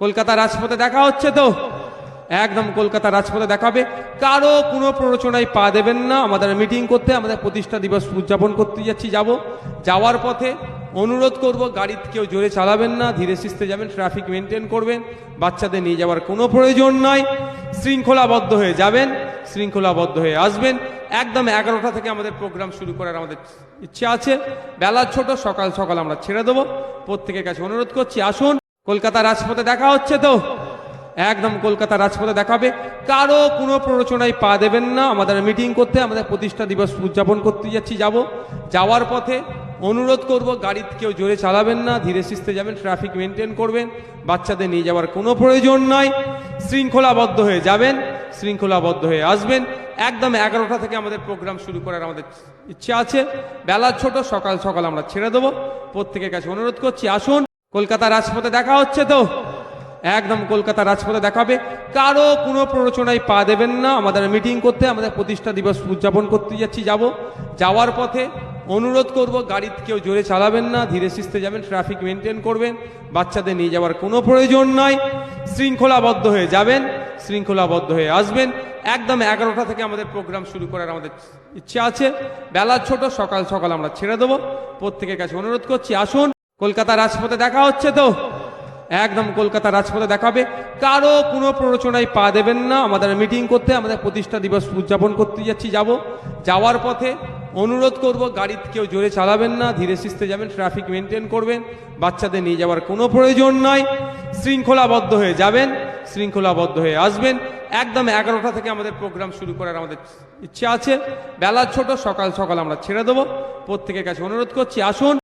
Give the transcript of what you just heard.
কলকাতা রাজপথে দেখা হচ্ছে তো? একদম কলকাতা রাজপথে দেখাবে কারও কোনো প্ররোচনায় পা দেবেন না। আমাদের মিটিং করতে, আমাদের প্রতিষ্ঠা দিবস উদযাপন করতে যাচ্ছি, যাব। যাওয়ার পথে অনুরোধ করব গাড়ি কেউ জোরে চালাবেন না, ধীরে সুস্থে যাবেন ট্রাফিক মেনটেন করবেন, বাচ্চাদের নিয়ে যাওয়ার কোনো প্রয়োজন নয় শৃঙ্খলাবদ্ধ হয়ে যাবেন, শৃঙ্খলাবদ্ধ হয়ে আসবেন। একদম এগারোটা থেকে আমাদের প্রোগ্রাম শুরু করার আমাদের ইচ্ছে আছে। বেলা ছোট, সকাল সকাল আমরা ছেড়ে দেবো। প্রত্যেকের কাছে অনুরোধ করছি, আসুন। কলকাতা রাজপথে দেখা হচ্ছে তো। একদম কলকাতা রাজপথে দেখাবে। কারও কোনো প্ররোচনায় পা দেবেন না। আমাদের মিটিং করতে, আমাদের প্রতিষ্ঠা দিবস উদযাপন করতে যাচ্ছি, যাব। যাওয়ার পথে অনুরোধ করব, গাড়ি কেউ জোরে চালাবেন না। ধীরে সুস্থে যাবেন ট্রাফিক মেনটেন করবেন। বাচ্চাদের নিয়ে যাওয়ার কোনো প্রয়োজন নয় শৃঙ্খলাবদ্ধ হয়ে যাবেন, শৃঙ্খলাবদ্ধ হয়ে আসবেন। একদম এগারোটা থেকে আমাদের প্রোগ্রাম শুরু করার আমাদের ইচ্ছে আছে। বেলা ছোট, সকাল সকাল আমরা ছেড়ে দেবো। প্রত্যেকের কাছে অনুরোধ করছি, আসুন। কলকাতা রাজপথে দেখা হচ্ছে তো? একদম কলকাতা রাজপথে দেখাবে কারও কোনো প্ররোচনায় পা দেবেন না। আমাদের মিটিং করতে, আমাদের প্রতিষ্ঠা দিবস উদযাপন করতে যাচ্ছি, যাব। যাওয়ার পথে অনুরোধ করব গাড়ি কেউ জোরে চালাবেন না, ধীরে সুস্থে যাবেন ট্রাফিক মেনটেন করবেন, বাচ্চাদের নিয়ে যাওয়ার কোনো প্রয়োজন নয় শৃঙ্খলাবদ্ধ হয়ে যাবেন, শৃঙ্খলাবদ্ধ হয়ে আসবেন। একদম এগারোটা থেকে আমাদের প্রোগ্রাম শুরু করার আমাদের ইচ্ছে আছে। বেলা ছোট, সকাল সকাল আমরা ছেড়ে দেবো। প্রত্যেকের কাছে অনুরোধ করছি, আসুন। কলকাতা রাজপথে দেখা হচ্ছে তো? একদম কলকাতা রাজপথে দেখাবে কারও কোনো প্ররোচনায় পা দেবেন না। আমাদের মিটিং করতে, আমাদের প্রতিষ্ঠা দিবস উদযাপন করতে যাচ্ছি, যাব। যাওয়ার পথে অনুরোধ করব গাড়ি কেউ জোরে চালাবেন না, ধীরে সুস্থে যাবেন ট্রাফিক মেনটেন করবেন, বাচ্চাদের নিয়ে যাওয়ার কোনো প্রয়োজন নয় শৃঙ্খলাবদ্ধ হয়ে যাবেন, শৃঙ্খলাবদ্ধ হয়ে আসবেন। একদম এগারোটা থেকে আমাদের প্রোগ্রাম শুরু করার আমাদের ইচ্ছে আছে। বেলা ছোট, সকাল সকাল আমরা ছেড়ে দেবো। প্রত্যেকের কাছে অনুরোধ করছি, আসুন।